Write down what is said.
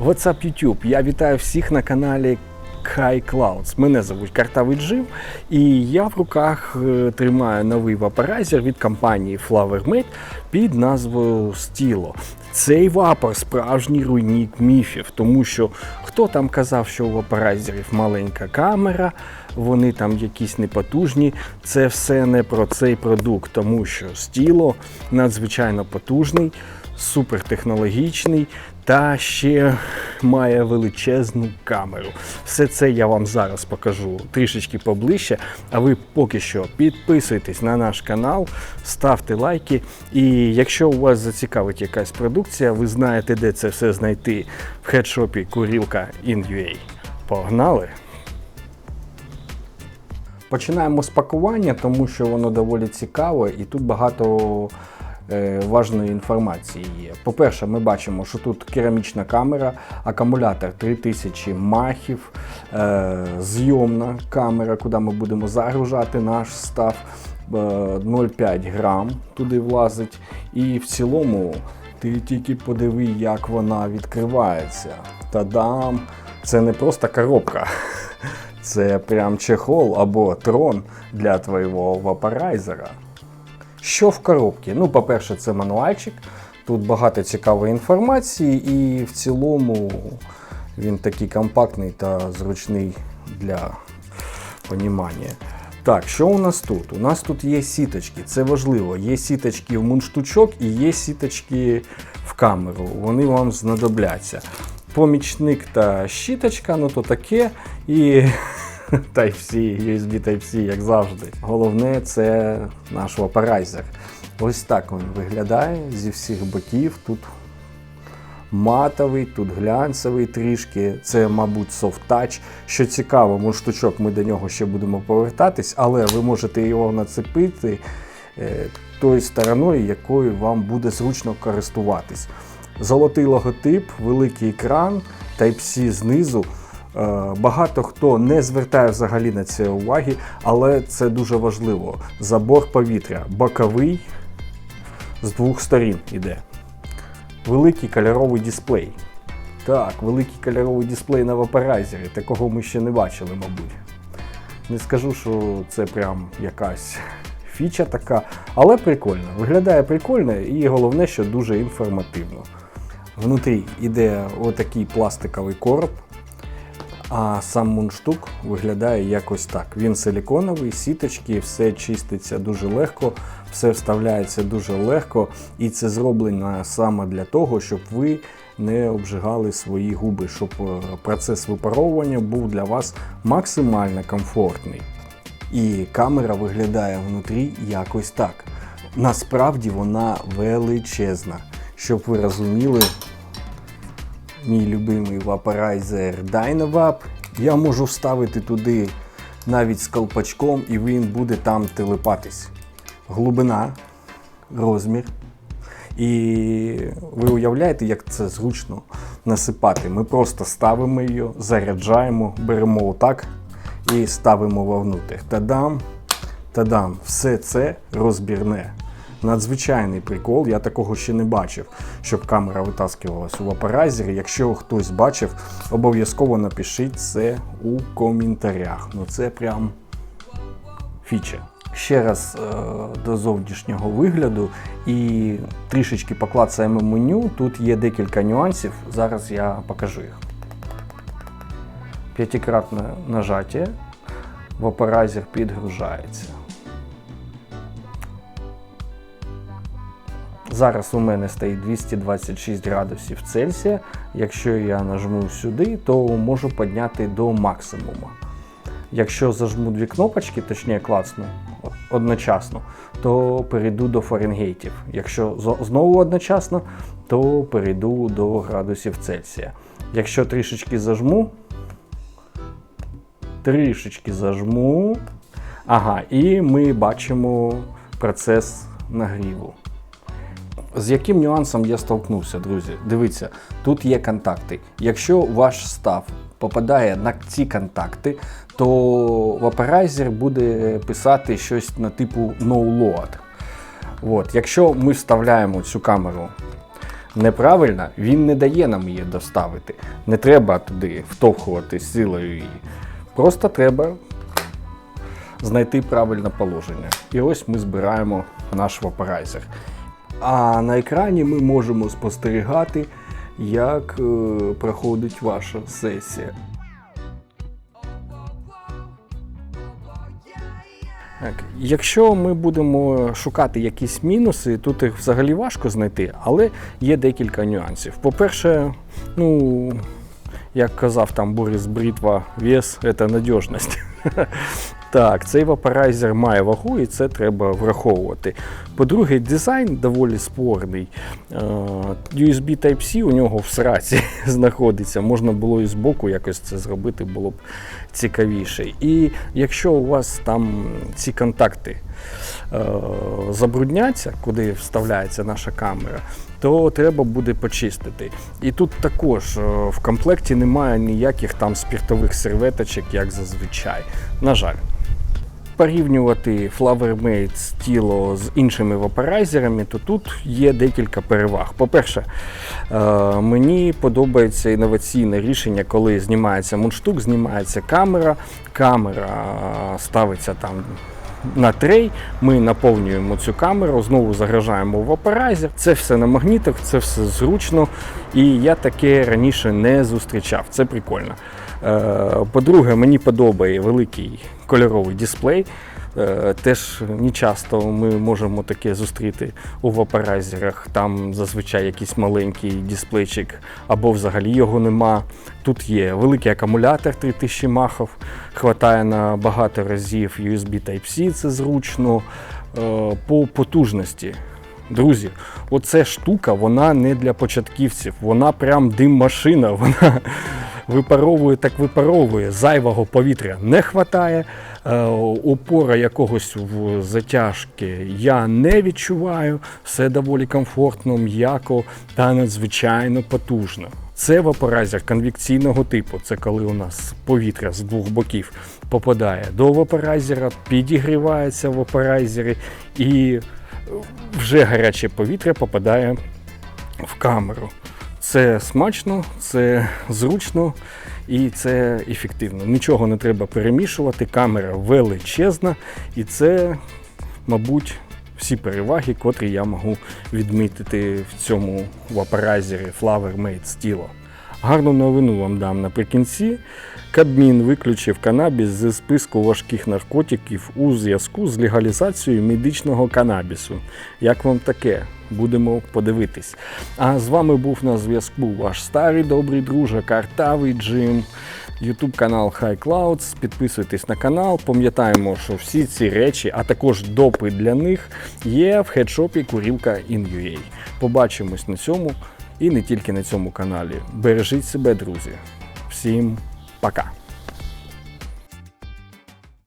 What's YouTube? Я вітаю всіх на каналі High Clouds. Мене звуть Картавий Джим, і я в руках е, тримаю новий вапорайзер від компанії FlowerMate під назвою Stilo. Цей вапор справжній руйнік міфів, тому що хто там казав, що у вапорайзерів маленька камера, вони там якісь непотужні. Це все не про цей продукт, тому що Stilo надзвичайно потужний, супертехнологічний та ще має величезну камеру. Все це я вам зараз покажу трішечки поближче. А ви поки що підписуйтесь на наш канал, ставте лайки. І якщо у вас зацікавить якась продукція, ви знаєте, де це все знайти в хедшопі Курілка in.ua. Погнали! Починаємо з пакування, тому що воно доволі цікаве і тут багато важної інформації є. По-перше, ми бачимо, що тут керамічна камера, акумулятор 3000 махів, е, зйомна камера, куди ми будемо загружати наш став. е, 0,5 грам туди влазить. І в цілому ти тільки подиви, як вона відкривається. Та-дам! Це не просто коробка. Це прям чехол або трон для твоєго вапорайзера. Що в коробці? Ну, по-перше, це мануальчик. Тут багато цікавої інформації, і в цілому він такий компактний та зручний для понімання. Так, що у нас тут? У нас тут є сіточки, це важливо. Є сіточки в мундштучок і є сіточки в камеру. Вони вам знадобляться. Помічник та щіточка, ну то таке. І Type-C, USB Type-C, як завжди. Головне це наш вапорайзер. Ось так він виглядає зі всіх боків. Тут матовий, тут глянцевий трішки. Це, мабуть, touch. Що цікаво, мундштучок, ми до нього ще будемо повертатись, але ви можете його нацепити е, тою стороною, якою вам буде зручно користуватись. Золотий логотип, великий екран, Type-C знизу. Е, Багато хто не звертає взагалі на це уваги, але це дуже важливо. Забор повітря боковий з двох сторін іде. Великий кольоровий дисплей. Так, великий кольоровий дисплей на вапорайзері. Такого ми ще не бачили, мабуть. Не скажу, що це прям якась фіча така, але прикольно. Виглядає прикольно і головне, що дуже інформативно. Внутрі йде отакий пластиковий короб, а сам мундштук виглядає якось так. Він силіконовий, сіточки, все чиститься дуже легко, все вставляється дуже легко, і це зроблено саме для того, щоб ви не обжигали свої губи, щоб е, процес випаровування був для вас максимально комфортний. І камера виглядає внутрі якось так. Насправді вона величезна. Щоб ви розуміли, мій любимий вапорайзер Dynavap. Я можу вставити туди навіть з колпачком, і він буде там телепатись. Глибина, розмір. І ви уявляєте, як це зручно насипати. Ми просто ставимо її, заряджаємо, беремо отак і ставимо вовнутрь. Тадам, тадам, все це розбірне. Надзвичайний прикол, я такого ще не бачив, щоб камера витаскувалась у вапорайзері. Якщо хтось бачив, обов'язково напишіть це у коментарях. Ну це прям фіча. Ще раз е, до зовнішнього вигляду і трішечки поклацаємо меню. Тут є декілька нюансів. Зараз я покажу їх. П'ятикратне нажаття, вапорайзер підгружається. Зараз у мене стоїть 226 градусів Цельсія. Якщо я нажму сюди, то можу підняти до максимуму. Якщо зажму дві кнопочки, точніше клацну одночасно, то перейду до Фаренгейтів. Якщо знову одночасно, то перейду до градусів Цельсія. Якщо трішечки зажму, трішечки зажму. Ага, і ми бачимо процес нагріву. З яким нюансом я столкнувся, друзі? Дивіться, тут є контакти. Якщо ваш став попадає на ці контакти, то вапорайзер буде писати щось на типу no load. От. Якщо ми вставляємо цю камеру неправильна, він не дає нам її доставити. Не треба туди втовхувати силою її. Просто треба знайти правильне положення. І ось ми збираємо наш вапорайзер. А на екрані ми можемо спостерігати, як е, проходить ваша сесія. Так, якщо ми будемо шукати якісь мінуси, тут їх взагалі важко знайти, але є декілька нюансів. По-перше, ну, як казав там Борис Бритва, вес це надіжність. Так, цей вапорайзер має вагу і це треба враховувати. По-друге, дизайн доволі спорний. Е, USB Type-C у нього в сраці знаходиться. Можна було і збоку якось це зробити, було б цікавіше. І якщо у вас там ці контакти е, забрудняться, куди вставляється наша камера, то треба буде почистити. І тут також е, в комплекті немає ніяких там спіртових серветочок, як зазвичай. На жаль. Порівнювати FlowerMate тіло з іншими вапорайзерами, то тут є декілька переваг. По-перше, е, мені подобається інноваційне рішення, коли знімається мундштук, знімається камера, камера е, ставиться там на трей, ми наповнюємо цю камеру, знову загружаємо в апарайзер. Це все на магнітах, це все зручно. І я таке раніше не зустрічав. Це прикольно. Е, По-друге, мені подобає великий кольоровий дисплей. Е, Теж не часто ми можемо таке зустріти у вапорайзерах. Там зазвичай якийсь маленький дисплейчик або взагалі його нема. Тут є великий акумулятор 3000 махів, хватає на багато разів USB Type-C, це зручно. Е, По потужності. Друзі, оця штука, вона не для початківців, вона прям дим-машина, вона випаровує так випаровує, зайвого повітря не хватає. Е, Опора якогось в затяжки я не відчуваю. Все доволі комфортно, м'яко та надзвичайно потужно. Це вапорайзер конвекційного типу. Це коли у нас повітря з двох боків попадає до вапорайзера, підігрівається в вапорайзері і вже гаряче повітря попадає в камеру. Це смачно, це зручно і це ефективно. Нічого не треба перемішувати, камера величезна, і це, мабуть, всі переваги, котрі я можу відмітити в цьому вапорайзері Flower Made Stilo. Гарну новину вам дам наприкінці. Кабмін виключив канабіс зі списку важких наркотиків у зв'язку з легалізацією медичного канабісу. Як вам таке? Будемо подивитись. А з вами був на зв'язку ваш старий добрий друже, картавий Джим. Ютуб канал High Clouds. Підписуйтесь на канал. Пам'ятаємо, що всі ці речі, а також допи для них є в хедшопі Курілка in.ua. Побачимось на цьому і не тільки на цьому каналі. Бережіть себе, друзі. Всім пока!